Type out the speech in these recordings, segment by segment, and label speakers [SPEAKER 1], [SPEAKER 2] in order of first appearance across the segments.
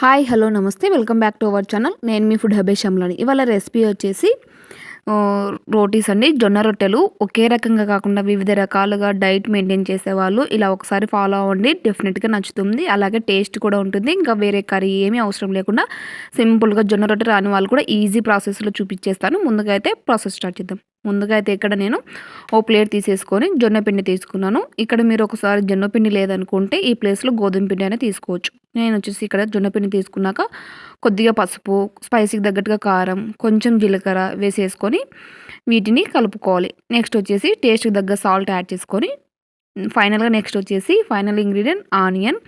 [SPEAKER 1] Hi hello నమస్తే. Welcome back to our channel. నేను మీ ఫుడ్ హబేషంలోని ఇవాళ రెసిపీ వచ్చేసి రోటీస్ అండి. జొన్న రొట్టెలు. ఒకే రకంగా కాకుండా వివిధ రకాలుగా డైట్ మెయింటైన్ చేసేవాళ్ళు. ఇలా ఒకసారి ఫాలో అవ్వండి. డెఫినెట్గా నచ్చుతుంది. అలాగే టేస్ట్ కూడా ఉంటుంది. ఇంకా వేరే కర్రీ ఏమీ అవసరం లేకుండా సింపుల్గా జొన్న రొట్టె రాని వాళ్ళు కూడా ఈజీ ప్రాసెస్లో చూపించేస్తాను. ముందుగా అయితే ప్రాసెస్ స్టార్ట్ చేద్దాం. ముందుగా అయితే ఇక్కడ నేను ఓ ప్లేట్ తీసేసుకొని జొన్నపిండి తీసుకున్నాను. ఇక్కడ మీరు ఒకసారి జొన్నపిండి లేదనుకుంటే ఈ ప్లేస్లో గోధుమ పిండి అనేది తీసుకోవచ్చు. నేను వచ్చేసి ఇక్కడ జొన్నపిండి తీసుకున్నాక కొద్దిగా పసుపు స్పైసీకి తగ్గట్టుగా కారం కొంచెం జీలకర్ర వేసేసుకొని వీటిని కలుపుకోవాలి. నెక్స్ట్ వచ్చేసి టేస్ట్కి తగ్గ సాల్ట్ యాడ్ చేసుకొని ఫైనల్గా నెక్స్ట్ వచ్చేసి ఫైనల్ ఇంగ్రీడియంట్ ఆనియన్.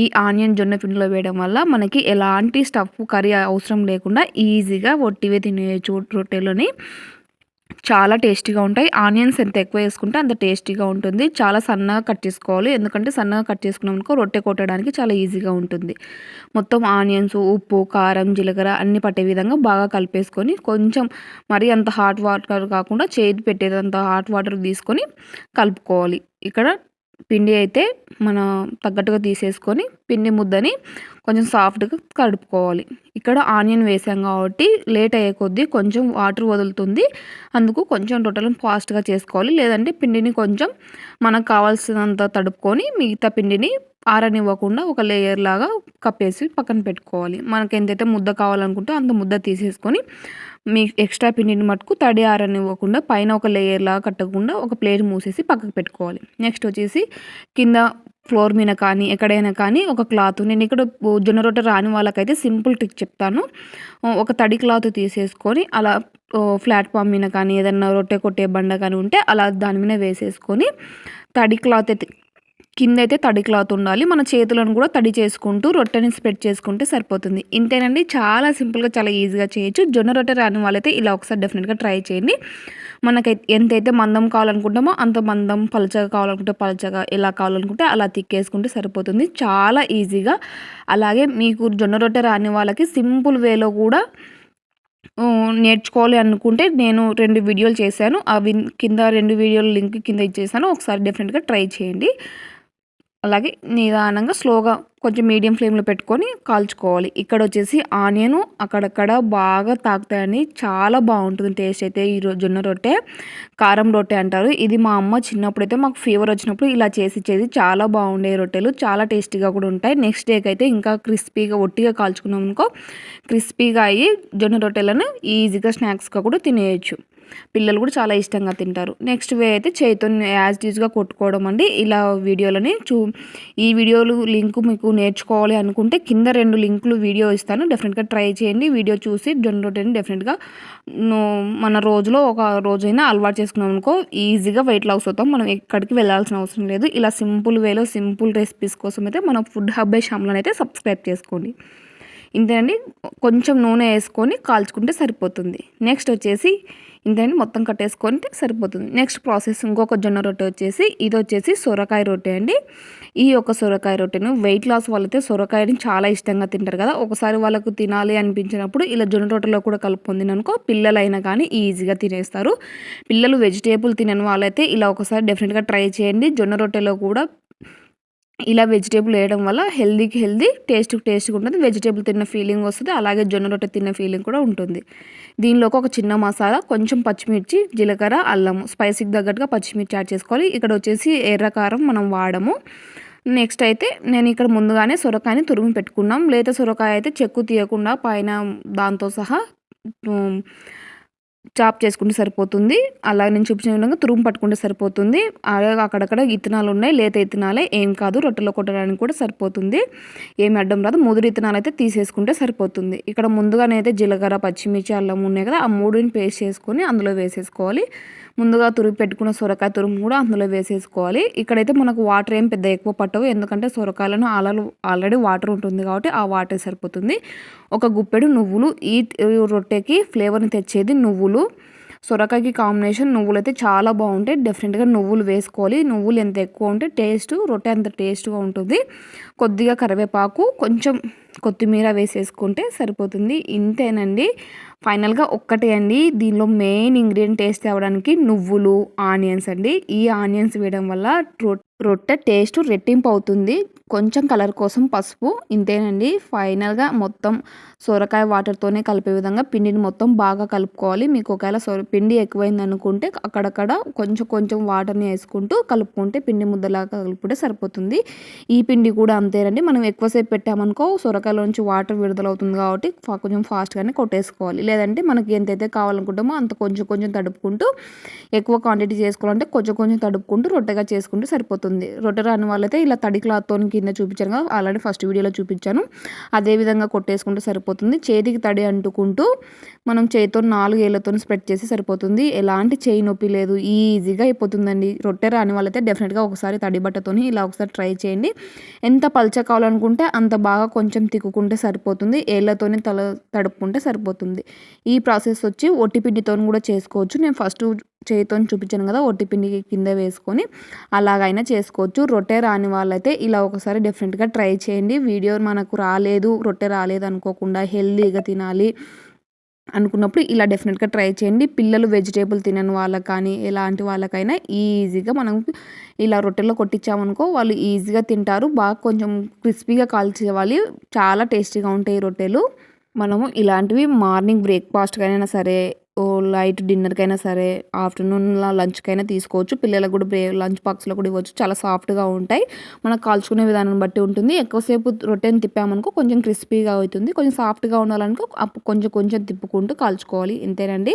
[SPEAKER 1] ఈ ఆనియన్ జొన్న పిండిలో వేయడం వల్ల మనకి ఎలాంటి స్టఫ్ కర్రీ అవసరం లేకుండా ఈజీగా ఒట్టివే తినేయచ్చు రొట్టెలోని చాలా టేస్టీగా ఉంటాయి. ఆనియన్స్ ఎంత ఎక్కువ వేసుకుంటే అంత టేస్టీగా ఉంటుంది. చాలా సన్నగా కట్ చేసుకోవాలి. ఎందుకంటే సన్నగా కట్ చేసుకున్నామనుకో రొట్టె కొట్టడానికి చాలా ఈజీగా ఉంటుంది. మొత్తం ఆనియన్స్ ఉప్పు కారం జీలకర్ర అన్ని పట్టే విధంగా బాగా కలిపేసుకొని కొంచెం మరీ అంత హాట్ వాటర్ కాకుండా చేతి పెట్టేదంత హాట్ వాటర్ తీసుకొని కలుపుకోవాలి. ఇక్కడ పిండి అయితే మన తగ్గట్టుగా తీసేసుకొని పిండి ముద్దని కొంచెం సాఫ్ట్గా కడుపుకోవాలి. ఇక్కడ ఆనియన్ వేసాం కాబట్టి లేట్ అయ్యే కొద్దీ కొంచెం వాటర్ వదులుతుంది. అందుకు కొంచెం రొట్టెలను ఫాస్ట్గా చేసుకోవాలి. లేదంటే పిండిని కొంచెం మనకు కావాల్సినంత తడుపుకొని మిగతా పిండిని ఆరనివ్వకుండా ఒక లేయర్ లాగా కప్పేసి పక్కన పెట్టుకోవాలి. మనకి ఎంతైతే ముద్ద కావాలనుకుంటే అంత ముద్ద తీసేసుకొని మీ ఎక్స్ట్రా పిండిని మటుకు తడి ఆరనివ్వకుండా పైన ఒక లేయర్లా కట్టకుండా ఒక ప్లేట్ మూసేసి పక్కకు పెట్టుకోవాలి. నెక్స్ట్ వచ్చేసి కింద ఫ్లోర్ మీద కానీ ఎక్కడైనా కానీ ఒక క్లాత్ నేను ఇక్కడ జొన్న రొట్టె రాని వాళ్ళకైతే సింపుల్ ట్రిక్ చెప్తాను. ఒక తడి క్లాత్ తీసేసుకొని అలా ప్లాట్ఫామ్ మీద కానీ ఏదన్నా రొట్టె కొట్టే బండ కానీ ఉంటే అలా దాని మీద వేసేసుకొని తడి క్లాత్ అయితే కింద అయితే తడి క్లాత్ ఉండాలి. మన చేతులను కూడా తడి చేసుకుంటూ రొట్టెని స్ప్రెడ్ చేసుకుంటే సరిపోతుంది. ఇంతేనండి. చాలా సింపుల్గా చాలా ఈజీగా చేయొచ్చు. జొన్న రొట్టె రాని వాళ్ళైతే ఇలా ఒకసారి డెఫినెట్గా ట్రై చేయండి. మనకైతే ఎంతైతే మందం కావాలనుకుంటామో అంత మందం పలచగా కావాలనుకుంటే పలచగా ఎలా కావాలనుకుంటే అలా తిక్కేసుకుంటే సరిపోతుంది. చాలా ఈజీగా. అలాగే మీకు జొన్న రొట్టె రాని వాళ్ళకి సింపుల్ వేలో కూడా నేర్చుకోవాలి అనుకుంటే నేను రెండు వీడియోలు చేశాను. అవి కింద రెండు వీడియోలు లింక్ కింద ఇచ్చేసాను. ఒకసారి డెఫినెట్గా ట్రై చేయండి. అలాగే నిదానంగా స్లోగా కొంచెం మీడియం ఫ్లేమ్లో పెట్టుకొని కాల్చుకోవాలి. ఇక్కడ వచ్చేసి ఆనియన్ అక్కడక్కడ బాగా తాకుతాయని చాలా బాగుంటుంది టేస్ట్ అయితే ఈ జొన్న రొట్టె. కారం రొట్టె అంటారు. ఇది మా అమ్మ చిన్నప్పుడు అయితే మాకు ఫీవర్ వచ్చినప్పుడు ఇలా చేసి ఇచ్చేది. చాలా బాగుండే రొట్టెలు. చాలా టేస్టీగా కూడా ఉంటాయి. నెక్స్ట్ డేకి అయితే ఇంకా క్రిస్పీగా ఒట్టిగా కాల్చుకున్నాం అనుకో క్రిస్పీగా అయ్యి జొన్న రొట్టెలను ఈజీగా స్నాక్స్గా కూడా తినేయచ్చు. పిల్లలు కూడా చాలా ఇష్టంగా తింటారు. నెక్స్ట్ వే అయితే చేతితో యాజ్ టీజ్గా కొట్టుకోవడం అండి. ఇలా వీడియోలని చూ ఈ వీడియోలు లింక్ మీకు నేర్చుకోవాలి అనుకుంటే కింద రెండు లింకులు వీడియో ఇస్తాను. డెఫినెట్గా ట్రై చేయండి. వీడియో చూసి జొన్న రొట్టెని డెఫినెట్గా మన రోజులో ఒక రోజైనా అలవాటు చేసుకున్నాం అనుకో ఈజీగా వెయిట్ లాస్ అవుతాం. మనం ఎక్కడికి వెళ్ళాల్సిన అవసరం లేదు. ఇలా సింపుల్ వేలో సింపుల్ రెసిపీస్ కోసం అయితే మన ఫుడ్ హబ్బే షామ్లను అయితే సబ్స్క్రైబ్ చేసుకోండి. ఇంతేనండి కొంచెం నూనె వేసుకొని కాల్చుకుంటే సరిపోతుంది. నెక్స్ట్ వచ్చేసి ఇంతేంటి మొత్తం కట్టేసుకుంటే సరిపోతుంది. నెక్స్ట్ ప్రాసెస్ ఇంకొక జొన్న రొట్టె వచ్చేసి ఇది వచ్చేసి సొరకాయ రొట్టె అండి. ఈ యొక్క సొరకాయ రొట్టెను వెయిట్ లాస్ వాళ్ళైతే సొరకాయని చాలా ఇష్టంగా తింటారు కదా. ఒకసారి వాళ్ళకు తినాలి అనిపించినప్పుడు ఇలా జొన్న రొట్టెలో కూడా కలుపుకుంది అనుకో పిల్లలైనా కానీ ఈజీగా తినేస్తారు. పిల్లలు వెజిటేబుల్ తినని వాళ్ళైతే ఇలా ఒకసారి డెఫినెట్గా ట్రై చేయండి. జొన్న రొట్టెలో కూడా ఇలా వెజిటేబుల్ వేయడం వల్ల హెల్దీకి హెల్దీ టేస్ట్కి టేస్ట్గా ఉంటుంది. వెజిటేబుల్ తిన్న ఫీలింగ్ వస్తుంది అలాగే జొన్న రొట్టె తిన్న ఫీలింగ్ కూడా ఉంటుంది. దీనిలోకి ఒక చిన్న మసాలా కొంచెం పచ్చిమిర్చి జీలకర్ర అల్లము స్పైసీకి తగ్గట్టుగా పచ్చిమిర్చి యాడ్ చేసుకోవాలి. ఇక్కడ వచ్చేసి ఎర్రకారం మనం వాడము. నెక్స్ట్ అయితే నేను ఇక్కడ ముందుగానే సొరకాయని తురుము పెట్టుకున్నాం. లేత సొరకాయ అయితే చెక్కు తీయకుండా పైన దాంతో సహా చాప్ చేసుకుంటే సరిపోతుంది. అలా నేను చూపించిన విధంగా తురుము పట్టుకుంటే సరిపోతుంది. అలాగే అక్కడక్కడ ఇత్తనాలు ఉన్నాయి. లేత ఇత్తనాలే ఏం కాదు. రొట్టెలో కొట్టడానికి కూడా సరిపోతుంది. ఏమి అడ్డం రాదు. ముదురు ఇత్తనాలు అయితే తీసేసుకుంటే సరిపోతుంది. ఇక్కడ ముందుగానైతే జీలకర్ర పచ్చిమిర్చి అల్లం ఉన్నాయి కదా. ఆ మూడుని పేస్ట్ చేసుకొని అందులో వేసేసుకోవాలి. ముందుగా తురుము పెట్టుకున్న సొరకాయ తురుము కూడా అందులో వేసేసుకోవాలి. ఇక్కడైతే మనకు వాటర్ ఏం పెద్ద ఎక్కువ పట్టవు. ఎందుకంటే సొరకాయలను ఆలలు ఆల్రెడీ వాటర్ ఉంటుంది కాబట్టి ఆ వాటర్ సరిపోతుంది. ఒక గుప్పెడు నువ్వులు. ఈ రొట్టెకి ఫ్లేవర్ని తెచ్చేది నువ్వులు. సొరకాయకి కాంబినేషన్ నువ్వులు అయితే చాలా బాగుంటాయి. డెఫినెట్గా నువ్వులు వేసుకోవాలి. నువ్వులు ఎంత ఎక్కువ ఉంటే టేస్ట్ రొట్టె అంత టేస్ట్గా ఉంటుంది. కొద్దిగా కరివేపాకు కొంచెం కొత్తిమీర వేసేసుకుంటే సరిపోతుంది. ఇంతేనండి. ఫైనల్గా ఒక్కటే అండి. దీనిలో మెయిన్ ఇంగ్రీడియంట్ టేస్ట్ అవ్వడానికి నువ్వులు ఆనియన్స్ అండి. ఈ ఆనియన్స్ వేయడం వల్ల రొట్టె టేస్ట్ రెట్టింపు అవుతుంది. కొంచెం కలర్ కోసం పసుపు ఇంతేనండి. ఫైనల్గా మొత్తం సొరకాయ వాటర్తోనే కలిపే విధంగా పిండిని మొత్తం బాగా కలుపుకోవాలి. మీకు ఒకవేళ సొర పిండి ఎక్కువైంది అనుకుంటే అక్కడక్కడ కొంచెం కొంచెం వాటర్ని వేసుకుంటూ కలుపుకుంటే పిండి ముద్దలాగా కలుపుకుంటే సరిపోతుంది. ఈ పిండి కూడా అంతేనండి. మనం ఎక్కువసేపు పెట్టామనుకో సొరకాయలో నుంచి వాటర్ విడుదలవుతుంది కాబట్టి కొంచెం ఫాస్ట్గానే కొట్టేసుకోవాలి. లేదంటే మనకి ఎంతైతే కావాలనుకుంటామో అంత కొంచెం కొంచెం తడుపుకుంటూ ఎక్కువ క్వాంటిటీ చేసుకోవాలంటే కొంచెం కొంచెం తడుపుకుంటూ రొట్టెగా చేసుకుంటూ సరిపోతుంది. అవుతుంది రొట్టె రాని వాళ్ళైతే ఇలా తడి క్లాత్తో కింద చూపించాను కదా ఆల్రెడీ ఫస్ట్ వీడియోలో చూపించాను. అదే విధంగా కొట్టేసుకుంటే సరిపోతుంది. చేతికి తడి అంటుకుంటూ మనం చేతితో నాలుగు ఏళ్ళతో స్ప్రెడ్ చేసి సరిపోతుంది. ఎలాంటి చేయి నొప్పి లేదు. ఈజీగా అయిపోతుందండి. రొట్టె రాని వాళ్ళైతే డెఫినెట్గా ఒకసారి తడి బట్టతోని ఇలా ఒకసారి ట్రై చేయండి. ఎంత పల్చ కావాలనుకుంటే అంత బాగా కొంచెం తిక్కుకుంటే సరిపోతుంది. ఏళ్ళతోనే తల తడుపుకుంటే సరిపోతుంది. ఈ ప్రాసెస్ వచ్చి ఒట్టిపిండితో కూడా చేసుకోవచ్చు. నేను ఫస్ట్ చేతితో చూపించాను కదా ఒట్టిపిండి కింద వేసుకొని అలాగైనా చేసుకోవచ్చు. రొట్టె రాని వాళ్ళైతే ఇలా ఒకసారి డెఫినెట్గా ట్రై చేయండి. వీడియో మనకు రాలేదు రొట్టె రాలేదు అనుకోకుండా హెల్దీగా తినాలి అనుకున్నప్పుడు ఇలా డెఫినెట్గా ట్రై చేయండి. పిల్లలు వెజిటేబుల్ తినని వాళ్ళకి కానీ ఎలాంటి వాళ్ళకైనా ఈజీగా మనం ఇలా రొట్టెలో కొట్టించామనుకో వాళ్ళు ఈజీగా తింటారు. బాగా కొంచెం క్రిస్పీగా కాల్చేవాలి. చాలా టేస్టీగా ఉంటాయి రొట్టెలు. మనము ఇలాంటివి మార్నింగ్ బ్రేక్ఫాస్ట్కైనా సరే లైట్ డిన్నర్కైనా సరే ఆఫ్టర్నూన్ లంచ్కైనా తీసుకోవచ్చు. పిల్లలకు కూడా బ్రే లంచ్ బాక్స్లో కూడా ఇవ్వచ్చు. చాలా సాఫ్ట్గా ఉంటాయి. మనకు కాల్చుకునే విధానం బట్టి ఉంటుంది. ఎక్కువసేపు రొట్టెని తిప్పామనుకో కొంచెం క్రిస్పీగా అవుతుంది. కొంచెం సాఫ్ట్గా ఉండాలనుకో కొంచెం కొంచెం తిప్పుకుంటూ కాల్చుకోవాలి. ఇంతేనండి.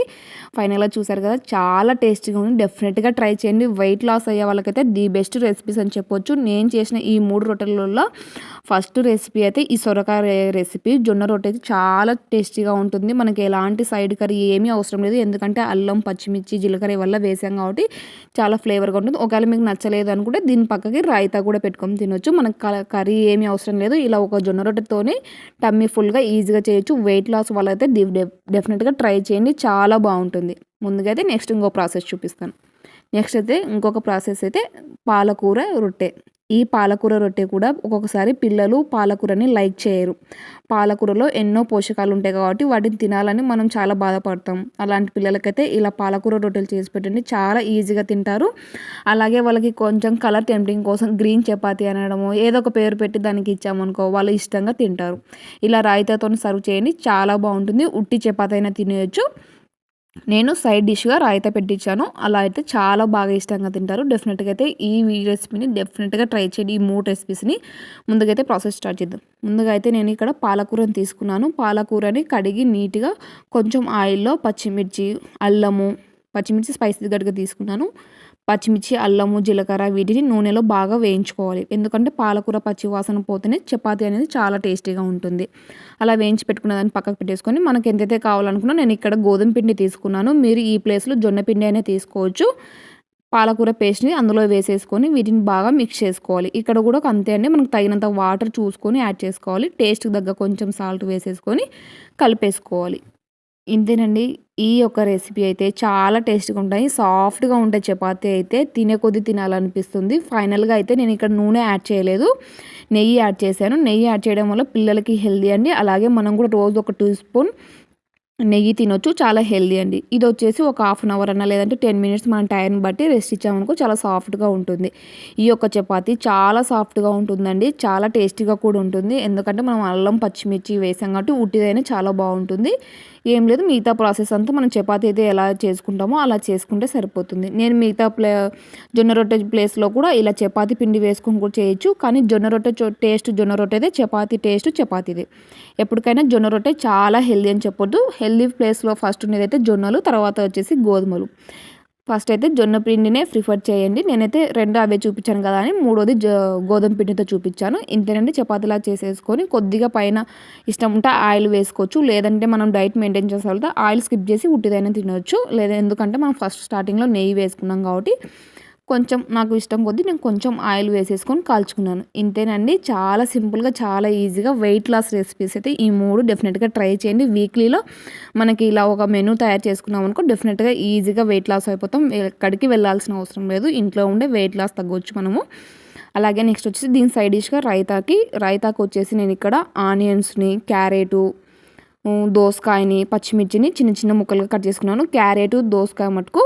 [SPEAKER 1] ఫైనల్గా చూసారు కదా చాలా టేస్టీగా ఉంది. డెఫినెట్గా ట్రై చేయండి. వెయిట్ లాస్ అయ్యే వాళ్ళకైతే ది బెస్ట్ రెసిపీస్ అని చెప్పొచ్చు. నేను చేసిన ఈ మూడు రొట్టెలలో ఫస్ట్ రెసిపీ అయితే ఈ సొరకాయ రెసిపీ. జొన్న రొట్టె అయితే చాలా టేస్టీగా ఉంటుంది. మనకి ఎలాంటి సైడ్ కర్రీ ఏమీ అవసరం అవసరం లేదు. ఎందుకంటే అల్లం పచ్చిమిర్చి జీలకర్ర వల్ల వేసాం కాబట్టి చాలా ఫ్లేవర్గా ఉంటుంది. ఒకవేళ మీకు నచ్చలేదు అనుకుంటే దీని పక్కకి రాయితా కూడా పెట్టుకొని తినొచ్చు. మనకు కర్రీ ఏమీ అవసరం లేదు. ఇలా ఒక జొన్న రొట్టెతోనే టమ్మీ ఫుల్గా ఈజీగా చేయొచ్చు. వెయిట్ లాస్ వల్ల అయితే డెఫినెట్గా ట్రై చేయండి. చాలా బాగుంటుంది. ముందుగా అయితే నెక్స్ట్ ఇంకో ప్రాసెస్ చూపిస్తాను. నెక్స్ట్ అయితే ఇంకొక ప్రాసెస్ అయితే పాలకూర రొట్టె. ఈ పాలకూర రొట్టె కూడా ఒక్కొక్కసారి పిల్లలు పాలకూరని లైక్ చేయరు. పాలకూరలో ఎన్నో పోషకాలు ఉంటాయి కాబట్టి వాటిని తినాలని మనం చాలా బాధపడతాం. అలాంటి పిల్లలకైతే ఇలా పాలకూర రొట్టెలు చేసి పెట్టండి చాలా ఈజీగా తింటారు. అలాగే వాళ్ళకి కొంచెం కలర్ టెంప్టింగ్ కోసం గ్రీన్ చపాతీ అనడము ఏదో ఒక పేరు పెట్టి దానికి ఇచ్చామనుకో వాళ్ళు ఇష్టంగా తింటారు. ఇలా రాయితాతో సర్వ్ చేయండి చాలా బాగుంటుంది. ఉట్టి చపాతీ అయినా తినేయచ్చు. నేను సైడ్ డిష్గా రాయితా పెట్టించాను అలా అయితే చాలా బాగా ఇష్టంగా తింటారు. డెఫినెట్గా అయితే ఈ రెసిపీని డెఫినెట్గా ట్రై చేయండి. ఈ మూడు రెసిపీస్ని ముందుగా అయితే ప్రాసెస్ స్టార్ట్ చేద్దాం. ముందుగా అయితే నేను ఇక్కడ పాలకూరని తీసుకున్నాను. పాలకూరని కడిగి నీట్గా కొంచెం ఆయిల్లో పచ్చిమిర్చి అల్లము పచ్చిమిర్చి స్పైసీ గడ్డగా తీసుకున్నాను. పచ్చిమిర్చి అల్లము జీలకర్ర వీటిని నూనెలో బాగా వేయించుకోవాలి. ఎందుకంటే పాలకూర పచ్చి వాసన పోతేనే చపాతీ అనేది చాలా టేస్టీగా ఉంటుంది. అలా వేయించి పెట్టుకున్న దాన్ని పక్కకు పెట్టేసుకొని మనకి ఎంతైతే కావాలనుకున్నా నేను ఇక్కడ గోధుమ పిండి తీసుకున్నాను. మీరు ఈ ప్లేస్లో జొన్న పిండి అయినా తీసుకోవచ్చు. పాలకూర పేస్ట్ని అందులో వేసేసుకొని వీటిని బాగా మిక్స్ చేసుకోవాలి. ఇక్కడ కూడా అంతే అండి. మనకు తగినంత వాటర్ చూసుకొని యాడ్ చేసుకోవాలి. టేస్ట్కి తగ్గ కొంచెం సాల్ట్ వేసేసుకొని కలిపేసుకోవాలి. ఇంతేనండి. ఈ యొక్క రెసిపీ అయితే చాలా టేస్ట్గా ఉంటాయి. సాఫ్ట్గా ఉంటాయి చపాతీ అయితే తినే కొద్దీ తినాలనిపిస్తుంది. ఫైనల్గా అయితే నేను ఇక్కడ నూనె యాడ్ చేయలేదు. నెయ్యి యాడ్ చేశాను. నెయ్యి యాడ్ చేయడం వల్ల పిల్లలకి హెల్దీ అండి. అలాగే మనం కూడా రోజు ఒక టూ స్పూన్ నెయ్యి తినొచ్చు చాలా హెల్దీ అండి. ఇది వచ్చేసి ఒక హాఫ్ అన్ అవర్ అన్న లేదంటే టెన్ మినిట్స్ మనం టైం బట్టి రెస్ట్ ఇచ్చామనుకో చాలా సాఫ్ట్గా ఉంటుంది. ఈ యొక్క చపాతీ చాలా సాఫ్ట్గా ఉంటుందండి. చాలా టేస్టీగా కూడా ఉంటుంది. ఎందుకంటే మనం అల్లం పచ్చిమిర్చి వేసాం కాబట్టి ఉట్టిదైనా చాలా బాగుంటుంది. ఏం లేదు మిగతా ప్రాసెస్ అంతా మనం చపాతీ అయితే ఎలా చేసుకుంటామో అలా చేసుకుంటే సరిపోతుంది. నేను మిగతా ప్లే జొన్న రొట్టె ప్లేస్లో కూడా ఇలా చపాతీ పిండి వేసుకొని కూడా చేయొచ్చు. కానీ జొన్న రొట్టె టేస్ట్ జొన్న రొట్టెదే చపాతి చపాతీ టేస్ట్ చపాతీదే. ఎప్పటికైనా జొన్న రొట్టె చాలా హెల్దీ అని చెప్పొద్దు. హెల్దీ ప్లేస్లో ఫస్ట్ ఉండేది అయితే జొన్నలు తర్వాత వచ్చేసి గోధుమలు. ఫస్ట్ అయితే జొన్న పిండినే ప్రిఫర్ చేయండి. నేనైతే రెండు అవే చూపించాను కదా అని మూడోది గోధుమ పిండితో చూపించాను. ఇంతేనండి చపాతీలా చేసేసుకొని కొద్దిగా పైన ఇష్టం ఉంటే ఆయిల్ వేసుకోవచ్చు. లేదంటే మనం డైట్ మెయింటైన్ చేసే ఆయిల్ స్కిప్ చేసి ఉట్టిదైనా తినవచ్చు లేదా ఎందుకంటే మనం ఫస్ట్ స్టార్టింగ్లో నెయ్యి వేసుకున్నాం కాబట్టి కొంచెం నాకు ఇష్టం కొద్దీ నేను కొంచెం ఆయిల్ వేసేసుకొని కాల్చుకున్నాను. ఇంతేనండి చాలా సింపుల్గా చాలా ఈజీగా వెయిట్ లాస్ రెసిపీస్ అయితే ఈ మూడు డెఫినెట్గా ట్రై చేయండి. వీక్లీలో మనకి ఇలా ఒక మెనూ తయారు చేసుకున్నాం అనుకో డెఫినెట్గా ఈజీగా వెయిట్ లాస్ అయిపోతాం. ఎక్కడికి వెళ్ళాల్సిన అవసరం లేదు. ఇంట్లో ఉండే వెయిట్ లాస్ తగ్గవచ్చు మనము. అలాగే నెక్స్ట్ వచ్చేసి దీని సైడ్ డిష్గా రైతాకి రైతాకు వచ్చేసి నేను ఇక్కడ ఆనియన్స్ని క్యారెటు దోసకాయని పచ్చిమిర్చిని చిన్న చిన్న ముక్కలుగా కట్ చేసుకున్నాను. క్యారెట్ దోసకాయ మటుకు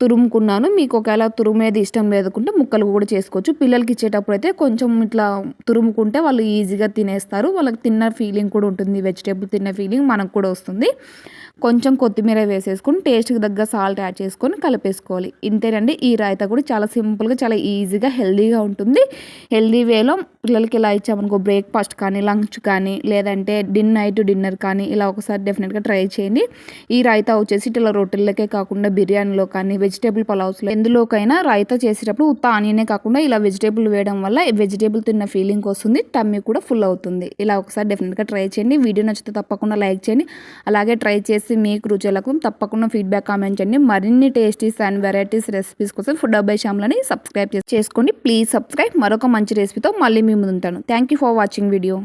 [SPEAKER 1] తురుముకున్నాను. మీకు ఒకవేళ తురుమేది ఇష్టం లేదుకుంటే ముక్కలు కూడా చేసుకోవచ్చు. పిల్లలకి ఇచ్చేటప్పుడు అయితే కొంచెం ఇట్లా తురుముకుంటే వాళ్ళు ఈజీగా తినేస్తారు. వాళ్ళకి తిన్న ఫీలింగ్ కూడా ఉంటుంది. వెజిటేబుల్ తిన్న ఫీలింగ్ మనకు కూడా వస్తుంది. కొంచెం కొత్తిమీర వేసేసుకొని టేస్ట్కి తగ్గ సాల్ట్ యాడ్ చేసుకొని కలిపేసుకోవాలి. ఇంతేనండి ఈ రాయితా కూడా చాలా సింపుల్గా చాలా ఈజీగా హెల్దీగా ఉంటుంది. హెల్దీ వేలో పిల్లలకి ఇలా ఇచ్చామనుకో బ్రేక్ఫాస్ట్ కానీ లంచ్ కానీ లేదంటే డిన్ నైట్ డిన్నర్ కానీ ఇలా ఒకసారి డెఫినెట్గా ట్రై చేయండి. ఈ రాయితా వచ్చేసి ఇట్లా రొట్టెలకే కాకుండా బిర్యానీలో కానీ వెజిటేబుల్ పలావ్స్లో ఎందులోకైనా రాయితా చేసేటప్పుడు ఉత్త ఆనియనే కాకుండా ఇలా వెజిటేబుల్ వేయడం వల్ల వెజిటేబుల్ తిన్న ఫీలింగ్ వస్తుంది టమ్మీ కూడా ఫుల్ అవుతుంది. ఇలా ఒకసారి డెఫినెట్గా ట్రై చేయండి. వీడియో నచ్చితే తప్పకుండా లైక్ చేయండి. అలాగే ట్రై చేసి మీకు రుచులకు తప్పకుండా ఫీడ్బ్యాక్ కామెంట్ చేయండి మరిన్ని టేస్టీస్ అండ్ వెరైటీస్ రెసిపీస్ కోసం ఫుడ్ అబ్బాయి శ్యామ్లని సబ్స్క్రైబ్ చేసుకోండి. ప్లీజ్ సబ్స్క్రైబ్ మరొక మంచి రెసిపీతో మళ్ళీ మీ ముందు ఉంటాను thank you for watching video